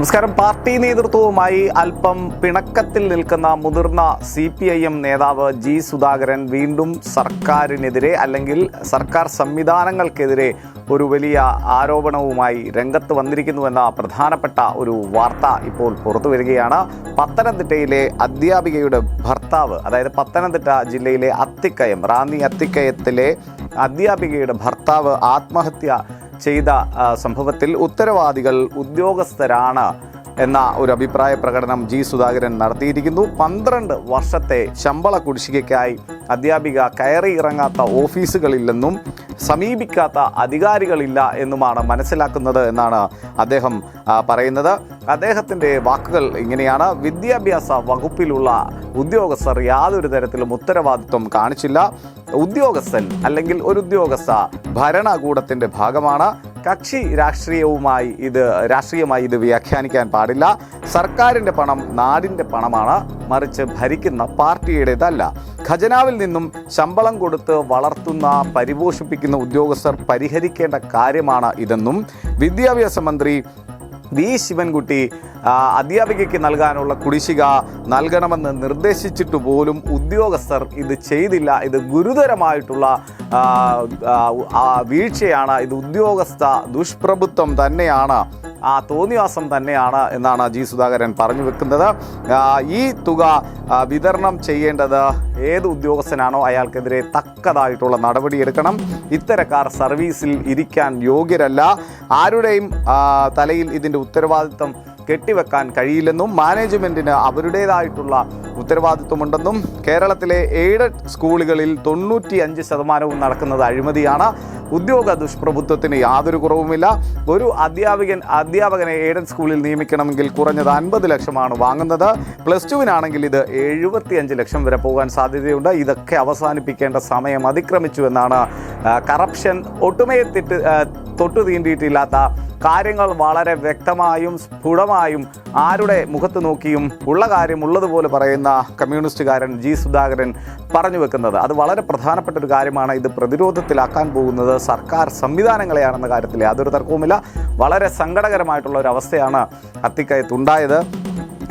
നമസ്കാരം. പാർട്ടി നേതൃത്വവുമായി അല്പം പിണക്കത്തിൽ നിൽക്കുന്ന മുതിർന്ന സി പി ഐ എം നേതാവ് ജി സുധാകരൻ വീണ്ടും സർക്കാരിനെതിരെ അല്ലെങ്കിൽ സർക്കാർ സംവിധാനങ്ങൾക്കെതിരെ ഒരു വലിയ ആരോപണവുമായി രംഗത്ത് വന്നിരിക്കുന്നുവെന്ന പ്രധാനപ്പെട്ട ഒരു വാർത്ത ഇപ്പോൾ പുറത്തു വരികയാണ്. പത്തനംതിട്ടയിലെ അധ്യാപികയുടെ ഭർത്താവ് അതായത് പത്തനംതിട്ട ജില്ലയിലെ അത്തിക്കയം റാന്നി അത്തിക്കയത്തിലെ അധ്യാപികയുടെ ഭർത്താവ് ആത്മഹത്യ ചെയ്ത സംഭവത്തിൽ ഉത്തരവാദികൾ ഉദ്യോഗസ്ഥരാണ് എന്ന ഒരു അഭിപ്രായ പ്രകടനം ജി സുധാകരൻ നടത്തിയിരിക്കുന്നു. പന്ത്രണ്ട് വർഷത്തെ ശമ്പള കുടിശ്ശികയ്ക്കായി അധ്യാപിക കയറി ഇറങ്ങാത്ത ഓഫീസുകളില്ലെന്നും സമീപിക്കാത്ത അധികാരികളില്ല എന്നുമാണ് മനസ്സിലാക്കുന്നത് എന്നാണ് അദ്ദേഹം പറയുന്നത്. അദ്ദേഹത്തിന്റെ വാക്കുകൾ ഇങ്ങനെയാണ്. വിദ്യാഭ്യാസ വകുപ്പിലുള്ള ഉദ്യോഗസ്ഥർ യാതൊരു തരത്തിലും ഉത്തരവാദിത്വം കാണിച്ചില്ല. ഉദ്യോഗസ്ഥൻ അല്ലെങ്കിൽ ഒരു ഉദ്യോഗസ്ഥ ഭരണകൂടത്തിന്റെ ഭാഗമാണ്. കക്ഷി രാഷ്ട്രീയവുമായി ഇത് രാഷ്ട്രീയമായി ഇത് വ്യാഖ്യാനിക്കാൻ പാടില്ല. സർക്കാരിന്റെ പണം നാടിന്റെ പണമാണ്. മറിച്ച് ഭരിക്കുന്ന പാർട്ടിയുടേതല്ല. ഖജനാവിൽ നിന്നും ശമ്പളം കൊടുത്ത് വളർത്തുന്ന പരിപോഷിപ്പിക്കുന്ന ഉദ്യോഗസ്ഥർ പരിഹരിക്കേണ്ട കാര്യമാണ് ഇതെന്നും വിദ്യാഭ്യാസ മന്ത്രി വി ശിവൻകുട്ടി അധ്യാപികയ്ക്ക് നൽകാനുള്ള കുടിശ്ശിക നൽകണമെന്ന് നിർദ്ദേശിച്ചിട്ട് പോലും ഉദ്യോഗസ്ഥർ ഇത് ചെയ്തില്ല. ഇത് ഗുരുതരമായിട്ടുള്ള വീഴ്ചയാണ്. ഇത് ഉദ്യോഗസ്ഥ ദുഷ്പ്രഭുത്വം തന്നെയാണ്. ആ തോന്നിവാസം തന്നെയാണ് എന്നാണ് ജി സുധാകരൻ പറഞ്ഞു വെക്കുന്നത്. ഈ തുക വിതരണം ചെയ്യേണ്ടത് ഏത് ഉദ്യോഗസ്ഥനാണോ അയാൾക്കെതിരെ തക്കതായിട്ടുള്ള നടപടിയെടുക്കണം. ഇത്തരക്കാർ സർവീസിൽ ഇരിക്കാൻ യോഗ്യരല്ല. ആരുടെയും തലയിൽ ഇതിന്റെ ഉത്തരവാദിത്വം കെട്ടിവെക്കാൻ കഴിയില്ലെന്നും മാനേജ്മെന്റിന് അവരുടേതായിട്ടുള്ള ഉത്തരവാദിത്വമുണ്ടെന്നും കേരളത്തിലെ എയ്ഡഡ് സ്കൂളുകളിൽ തൊണ്ണൂറ്റി അഞ്ച് ശതമാനവും നടക്കുന്നത് അഴിമതിയാണ്. ഉദ്യോഗ ദുഷ്പ്രഭുത്വത്തിന് യാതൊരു കുറവുമില്ല. ഒരു അധ്യാപകൻ അധ്യാപകനെ എയ്ഡഡ് സ്കൂളിൽ നിയമിക്കണമെങ്കിൽ കുറഞ്ഞത് അൻപത് ലക്ഷമാണ് വാങ്ങുന്നത്. പ്ലസ് ടുവിനാണെങ്കിൽ ഇത് എഴുപത്തിയഞ്ച് ലക്ഷം വരെ പോകാൻ സാധ്യതയുണ്ട്. ഇതൊക്കെ അവസാനിപ്പിക്കേണ്ട സമയം അതിക്രമിച്ചു എന്നാണ് കറപ്ഷൻ ഒട്ടുമേ തെറ്റ് തൊട്ടു തീണ്ടിയിട്ടില്ലാത്ത കാര്യങ്ങൾ വളരെ വ്യക്തമായും സ്ഫുടമായും ആരുടെ മുഖത്ത് നോക്കിയും ഉള്ള കാര്യം ഉള്ളതുപോലെ പറയുന്ന കമ്മ്യൂണിസ്റ്റുകാരൻ ജി സുധാകരൻ പറഞ്ഞു വെക്കുന്നത്. അത് വളരെ പ്രധാനപ്പെട്ട ഒരു കാര്യമാണ്. ഇത് പ്രതിരോധത്തിലാക്കാൻ പോകുന്നത് സർക്കാർ സംവിധാനങ്ങളെയാണെന്ന കാര്യത്തിൽ യാതൊരു തർക്കവുമില്ല. വളരെ സങ്കടകരമായിട്ടുള്ള ഒരു അവസ്ഥയാണ് അത്തിക്കയത്തുണ്ടായത്.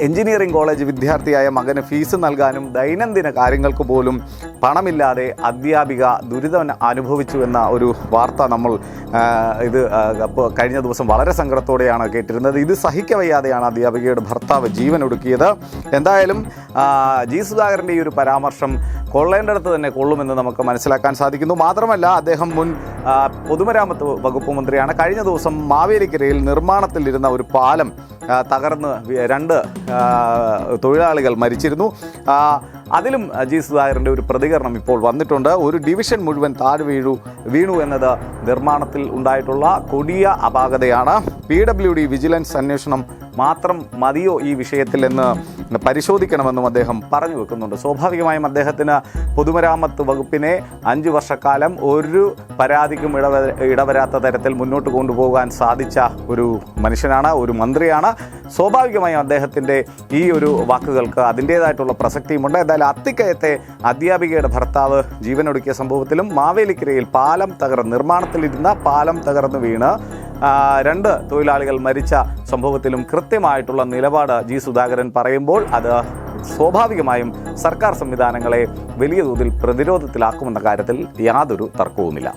എഞ്ചിനീയറിംഗ് കോളേജ് വിദ്യാർത്ഥിയായ മകന് ഫീസ് നൽകാനും ദൈനംദിന കാര്യങ്ങൾക്ക് പോലും പണമില്ലാതെ അധ്യാപിക ദുരിതം അനുഭവിച്ചു എന്ന ഒരു വാർത്ത നമ്മൾ ഇത് കഴിഞ്ഞ ദിവസം വളരെ സങ്കടത്തോടെയാണ് കേട്ടിരുന്നത്. ഇത് സഹിക്കവയ്യാതെയാണ് അധ്യാപികയുടെ ഭർത്താവ് ജീവൻ ഒടുക്കിയത്. എന്തായാലും ജി സുധാകരന്റെ ഈ ഒരു പരാമർശം കൊള്ളേണ്ടടുത്ത് തന്നെ കൊള്ളുമെന്ന് നമുക്ക് മനസ്സിലാക്കാൻ സാധിക്കുന്നു. മാത്രമല്ല അദ്ദേഹം മുൻ പൊതുമരാമത്ത് വകുപ്പ് മന്ത്രിയാണ്. കഴിഞ്ഞ ദിവസം മാവേലിക്കരയിൽ നിർമ്മാണത്തിലിരുന്ന ഒരു പാലം തകർന്ന് രണ്ട് തൊഴിലാളികൾ മരിച്ചിരുന്നു. അതിലും ജി സുധാകരന്റെ ഒരു പ്രതികരണം ഇപ്പോൾ വന്നിട്ടുണ്ട്. ഒരു ഡിവിഷൻ മുഴുവൻ താഴ് വീഴു. വീണു എന്നത് നിർമ്മാണത്തിൽ ഉണ്ടായിട്ടുള്ള കൊടിയ അപാകതയാണ്. പി ഡബ്ല്യു ഡി വിജിലൻസ് അന്വേഷണം മാത്രം മതിയോ ഈ വിഷയത്തിൽ എന്ന് പരിശോധിക്കണമെന്നും അദ്ദേഹം പറഞ്ഞു വെക്കുന്നുണ്ട്. സ്വാഭാവികമായും അദ്ദേഹത്തിന് പൊതുമരാമത്ത് വകുപ്പിനെ അഞ്ച് വർഷക്കാലം ഒരു പരാതിക്കും ഇടവ ഇടവരാത്ത തരത്തിൽ മുന്നോട്ട് കൊണ്ടുപോകാൻ സാധിച്ച ഒരു മനുഷ്യനാണ് ഒരു മന്ത്രിയാണ്. സ്വാഭാവികമായും അദ്ദേഹത്തിന്റെ ഈ ഒരു വാക്കുകൾക്ക് അതിന്റേതായിട്ടുള്ള പ്രസക്തിയുമുണ്ട്. എന്തായാലും അത്തിക്കയത്തെ അധ്യാപികയുടെ ഭർത്താവ് ജീവനൊടുക്കിയ സംഭവത്തിലും മാവേലിക്കരയിൽ പാലം തകർന്ന് നിർമ്മാണത്തിലിരുന്ന പാലം തകർന്ന് വീണ്. രണ്ട് തൊഴിലാളികൾ മരിച്ച സംഭവത്തിലും കൃത്യമായിട്ടുള്ള നിലപാട് ജി സുധാകരൻ പറയുമ്പോൾ അത് സ്വാഭാവികമായും സർക്കാർ സംവിധാനങ്ങളെ വലിയ തോതിൽ പ്രതിരോധത്തിലാക്കുമെന്ന കാര്യത്തിൽ യാതൊരു തർക്കവുമില്ല.